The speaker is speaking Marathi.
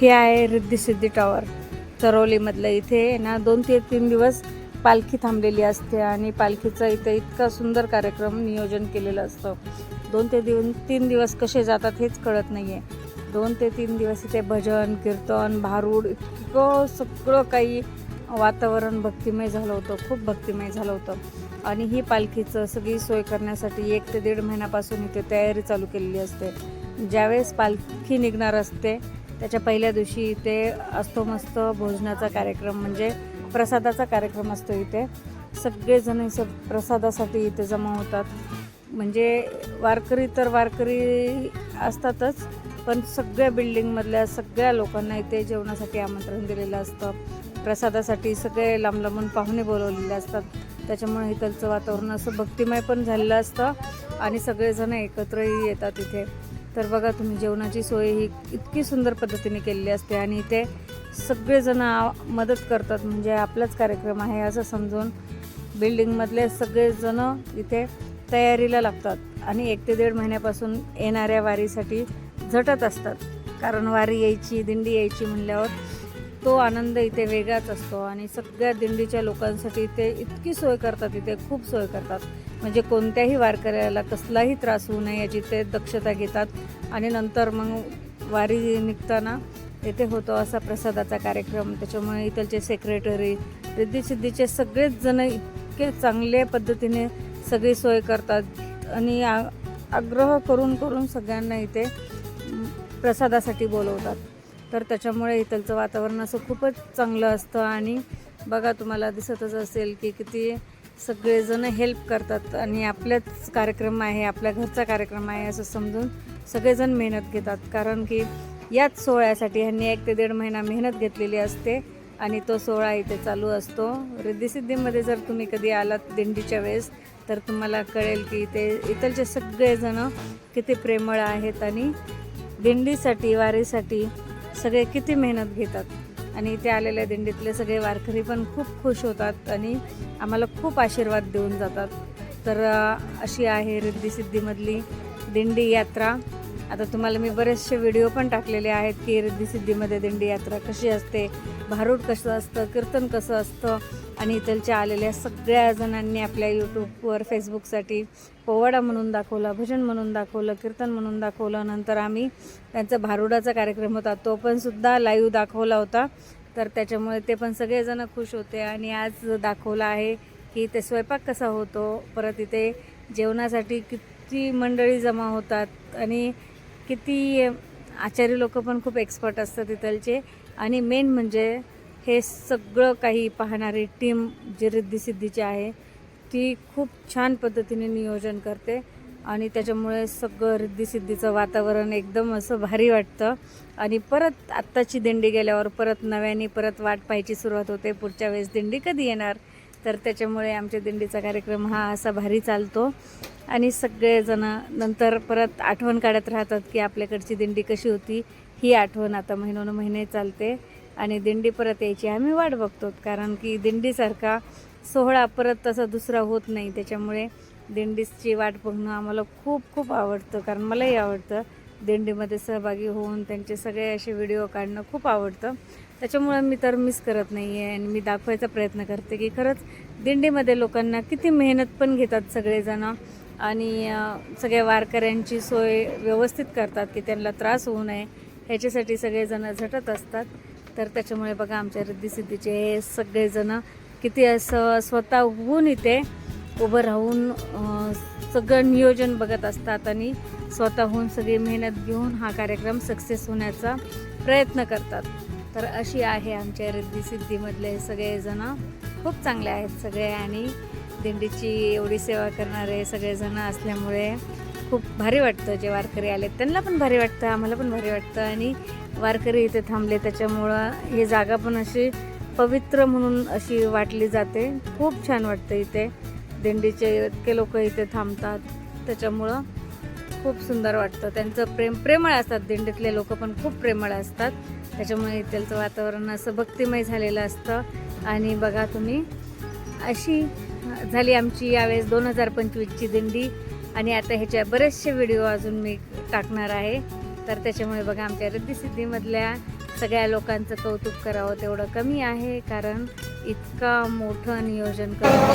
हे आहे रिद्धी टॉवर. चरोलीमधलं इथे ना दोन ते तीन दिवस पालखी थांबलेली असते आणि पालखीचं इथे इतका सुंदर कार्यक्रम नियोजन केलेलं असतं. दोन ते दिवस तीन दिवस कसे जातात हेच कळत नाही आहे दोन ते तीन दिवस इथे भजन कीर्तन भारूड इतकं सगळं काही वातावरण भक्तिमय झालं होतं खूप भक्तिमय झालं होतं. आणि ही पालखीचं सगळी सोय करण्यासाठी एक ते दीड महिन्यापासून इथे तयारी चालू केलेली असते. ज्यावेळेस पालखी निघणार असते त्याच्या पहिल्या दिवशी इथे असतो मस्त भोजनाचा कार्यक्रम म्हणजे प्रसादाचा कार्यक्रम असतो इथे. सगळेजण स प्रसादासाठी इथे जमा होतात. म्हणजे वारकरी तर वारकरी असतातच पण सगळ्या बिल्डिंगमधल्या सगळ्या लोकांना इथे जेवणासाठी आमंत्रण दिलेलं असतं. प्रसादासाठी सगळे लांब लांबून पाहुणे बोलवलेले असतात. त्याच्यामुळे इथलचं वातावरण असं भक्तिमय पण झालेलं असतं आणि सगळेजण एकत्रही येतात इथे. तर बघा तुम्ही जेवणाची सोय ही इतकी सुंदर पद्धतीने केलेली असते आणि इथे सगळेजण मदत करतात. म्हणजे आपलाच कार्यक्रम आहे असं समजून बिल्डिंगमधले सगळेजण इथे तयारीला लागतात आणि एक ते दीड महिन्यापासून येणाऱ्या वारीसाठी झटत असतात. कारण वारी यायची दिंडी यायची म्हणल्यावर तो आनंद इथे वेगळाच असतो आणि सगळ्या दिंडीच्या लोकांसाठी इथे इतकी सोय करतात इथे खूप सोय करतात. म्हणजे कोणत्याही वारकऱ्याला कसलाही त्रास होऊ नये याची ते दक्षता घेतात आणि नंतर मग वारी निघताना येथे होतो असा प्रसादाचा कार्यक्रम. त्याच्यामुळे इथलचे सेक्रेटरी रिद्धीसिद्धीचे सगळेच जण इतके चांगल्या पद्धतीने सगळी सोय करतात आणि आ- आग्रह करून करून सगळ्यांना इथे प्रसादासाठी बोलवतात. तर त्याच्यामुळे इथलचं वातावरण असं खूपच चांगलं असतं आणि बघा तुम्हाला दिसतच असेल की किती सगळेजण हेल्प करतात आणि आपल्याच कार्यक्रम आहे आपल्या घरचा कार्यक्रम आहे असं समजून सगळेजण मेहनत घेतात. कारण की याच सोहळ्यासाठी ह्यांनी एक ते दीड महिना मेहनत घेतलेली असते आणि तो सोहळा इथे चालू असतो. रिद्धिसिद्धीमध्ये जर तुम्ही कधी आलात दिंडीच्या वेळेस तर तुम्हाला कळेल की इथे इथलचे सगळेजणं किती प्रेमळ आहेत आणि दिंडीसाठी वारीसाठी सगळे किती मेहनत घेतात. आणि इथे आलेल्या दिंडीतले सगळे वारकरी पण खूप खुश होतात आणि आम्हाला खूप आशीर्वाद देऊन जातात. तर अशी आहे रिद्धिसिद्धीमधली दिंडी यात्रा. आता तुम्हाला मी बरेचसे व्हिडिओ पण टाकलेले आहेत की रिद्धिसिद्धीमध्ये दिंडी यात्रा कशी असते भारूड कसं असतं कीर्तन कसं असतं आणि इथलच्या आलेल्या सगळ्या जणांनी आपल्या यूट्यूबवर फेसबुकसाठी पोवाडा म्हणून दाखवला भजन म्हणून दाखवलं कीर्तन म्हणून दाखवलं. नंतर आम्ही त्यांचा भारुडाचा कार्यक्रम होता तो पण सुद्धा लाईव्ह दाखवला होता. तर त्याच्यामुळे ते पण सगळेजण खुश होते आणि आज दाखवलं आहे की ते स्वयंपाक कसा होतो परत इथे जेवणासाठी किती मंडळी जमा होतात आणि किती आचार्य लोक पण खूप एक्सपर्ट असतात तिथलचे आणि मेन म्हणजे हे सगळं काही पाहणारी टीम जी रिद्धिसिद्धीची आहे ती खूप छान पद्धतीने नियोजन करते. आणि त्याच्यामुळे सगळं रिद्धिसिद्धीचं वातावरण एकदम असं भारी वाटतं. आणि परत आत्ताची दिंडी गेल्यावर परत नव्याने परत वाट पाहायची सुरुवात होते. पुढच्या वेळेस दिंडी कधी येणार? तर त्याच्यामुळे आमच्या दिंडीचा कार्यक्रम हा असा भारी चालतो. आणि सगळेजणं नंतर परत आठवण काढत राहतात की आपल्याकडची दिंडी कशी होती. ही आठवण आता महिनोन महिने चालते आणि दिंडी परत यायची. आम्ही वाट बघतो कारण की दिंडीसारखा सोहळा परत तसा दुसरा होत नाही. त्याच्यामुळे दिंडीची वाट बघणं आम्हाला खूप खूप आवडतं कारण मलाही आवडतं दिंडीमध्ये सहभागी होऊन त्यांचे सगळे असे व्हिडिओ काढणं खूप आवडतं. त्याच्यामुळं मी तर मिस करत नाही आहे आणि मी दाखवायचा प्रयत्न करते की खरंच दिंडीमध्ये लोकांना किती मेहनत पण घेतात सगळेजणं. आणि सगळ्या वारकऱ्यांची सोय व्यवस्थित करतात की त्यांना त्रास होऊ नये ह्याच्यासाठी सगळेजणं झटत असतात. तर त्याच्यामुळे बघा आमच्या रिद्धिसिद्धीचे हे सगळेजणं किती असं स्वतःहून इथे उभं राहून सगळं नियोजन बघत असतात आणि स्वतःहून सगळी मेहनत घेऊन हा कार्यक्रम सक्सेस होण्याचा प्रयत्न करतात. तर अशी आहे आमच्या रिद्धिसिद्धीमधले सगळेजणं सगळेजण. खूप चांगले आहेत सगळे आणि दिंडीची एवढी सेवा करणारे सगळेजण असल्यामुळे खूप भारी वाटतं जे वारकरी आले त्यांना पण भारी वाटतं आम्हाला पण भारी वाटतं आणि वारकरी इथे थांबले त्याच्यामुळं ही जागा पण अशी पवित्र म्हणून अशी वाटली जाते. खूप छान वाटतं इथे. दिंडीचे इतके लोक इथे थांबतात. त्याच्यामुळं खूप सुंदर वाटतं. त्यांचं प्रेम प्रेमळ असतात. दिंडीतले लोक पण खूप प्रेमळ असतात. त्याच्यामुळे इथलचं वातावरण असं भक्तिमय झालेलं असतं. आणि बघा तुम्ही अशी झाली आमची यावेळेस दोन हजार पंचवीसची दिंडी. आणि आता ह्याच्या बरेचसे व्हिडिओ अजून मी टाकणार आहे. तर त्याच्यामुळे बघा आमच्या रद्दीसिद्धीमधल्या सगळ्या लोकांचं कौतुक करावं तेवढं कमी आहे कारण इतका मोठं नियोजन करावं